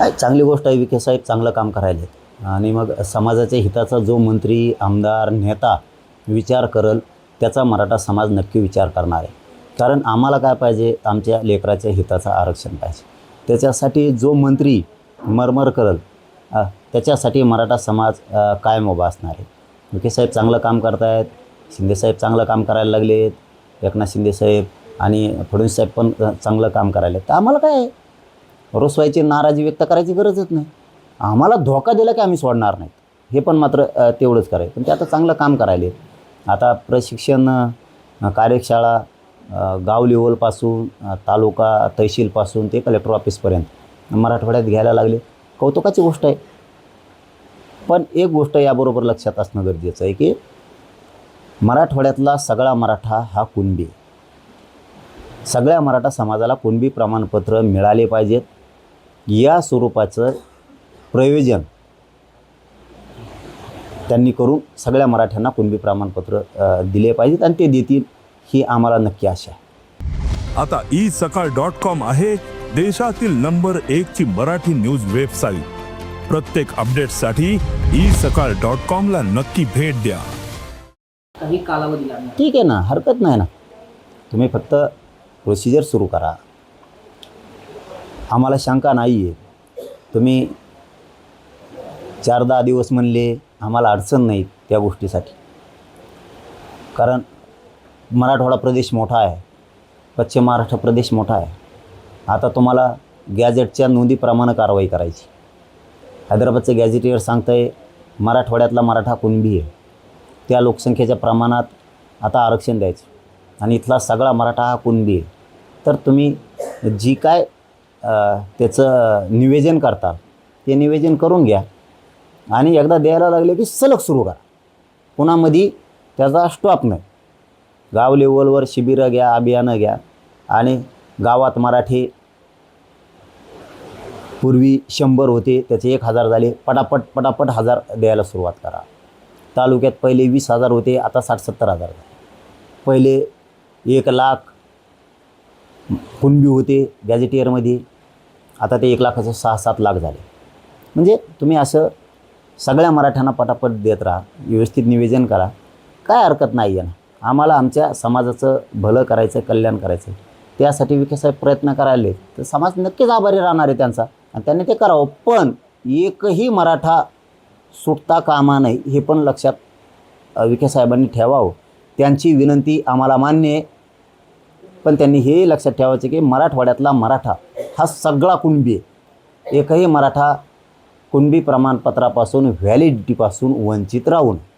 चांगली गोष्ट आहे विखे साहेब चांगलं काम करायले आणि मग समाजाच्या हिताचा जो मंत्री आमदार नेता विचार करल त्याचा मराठा समाज नक्की विचार करणार आहे. कारण आम्हाला काय पाहिजे? आमच्या लेकराच्या हिताचं आरक्षण पाहिजे. त्याच्यासाठी जो मंत्री मरमर करल त्याच्यासाठी मराठा समाज कायम उभा असणार आहे. विखे साहेब चांगलं काम करतायत. शिंदेसाहेब चांगलं काम करायला लागलेत. एकनाथ शिंदेसाहेब आणि फडणवीस साहेब पण चांगलं काम करायला तर आम्हाला काय आहे? रुसवायची नाराजी व्यक्त करायची गरजच नाही. आम्हाला धोका दिला की आम्ही सोडणार नाहीत. हे पण मात्र तेवढंच करायचं पण ते आता चांगलं काम करायले. आता प्रशिक्षण कार्यशाळा गाव लेवलपासून तालुका तहसीलपासून ते कलेक्टर ऑफिसपर्यंत मराठवाड्यात घ्यायला लागले. कौतुकाची गोष्ट आहे. पण एक गोष्ट याबरोबर लक्षात असणं गरजेचं आहे की मराठवाड्यातला सगळा मराठा हा कुणबी सगळ्या मराठा समाजाला कुणबी प्रमाणपत्र मिळाले पाहिजेत. या स्वरूपाचं प्रयोजन त्यांनी करून सगळ्या मराठ्यांना कुणबी प्रमाणपत्र दिले पाहिजेत आणि ते देतील ही आम्हाला नक्की आशा आहे. आता ई सकाळ डॉट कॉम आहे देशातील नंबर एक ची मराठी न्यूज वेबसाईट. प्रत्येक अपडेटसाठी ई सकाळ डॉट कॉम ला नक्की भेट द्या. काही कालावधी ठीक आहे ना हरकत नाही ना. तुम्ही फक्त प्रोसिजर सुरू करा. आम्हाला शंका नाही आहे तुम्ही चार दहा दिवस म्हणले आम्हाला अडचण नाही त्या गोष्टीसाठी. कारण मराठवाडा प्रदेश मोठा आहे पश्चिम महाराष्ट्र प्रदेश मोठा आहे. आता तुम्हाला गॅजेटच्या नोंदीप्रमाणे कारवाई करायची. हैदराबादचं गॅझेटियर सांगतंय मराठवाड्यातला मराठा कुणबी आहे. त्या लोकसंख्येच्या प्रमाणात आता आरक्षण द्यायचं. आणि इथला सगळा मराठा हा कुणबी आहे. तर तुम्ही जी काय त्याचं निवेदन करतात. ते निवेदन करून घ्या. आणि एकदा द्यायला लागले की सलग सुरू करा. पुन्हामध्ये त्याचा स्टॉप नाही. गाव लेवलवर शिबिरं घ्या अभियानं घ्या. आणि गावात मराठी पूर्वी शंभर होते त्याचे एक हजार झाले. पटापट पटापट हजार द्यायला सुरुवात करा. तालुक्यात पहिले वीस हजार होते आता साठ सत्तर हजार झाले. पहिले एक लाख कुणबी होते गॅजेटियरमध्ये आता ते एक लाखाचं सहा सात लाख झाले. म्हणजे तुम्ही असं सगळ्या मराठ्यांना पटापट देत राहा व्यवस्थित निवेदन करा. काय हरकत नाही आहे ना आम्हाला आमच्या समाजाचं भलं करायचं कल्याण करायचं. त्यासाठी विखे साहेब प्रयत्न करायले. तर समाज नक्कीच आभारी राहणार आहे त्यांचा. आणि त्यांनी ते करावं. पण एकही मराठा सुटता कामा नाही हे पण लक्षात अ, साहेबांनी ठेवावं. त्यांची विनंती आम्हाला मान्य आहे. पण त्यांनी हे लक्षात ठेवायचं की मराठवाड्यातला मराठा हा सगळा कुणबी आहे. एकही मराठा कुणबी प्रमाणपत्रापासून व्हॅलिडिटीपासून वंचित राहू नये.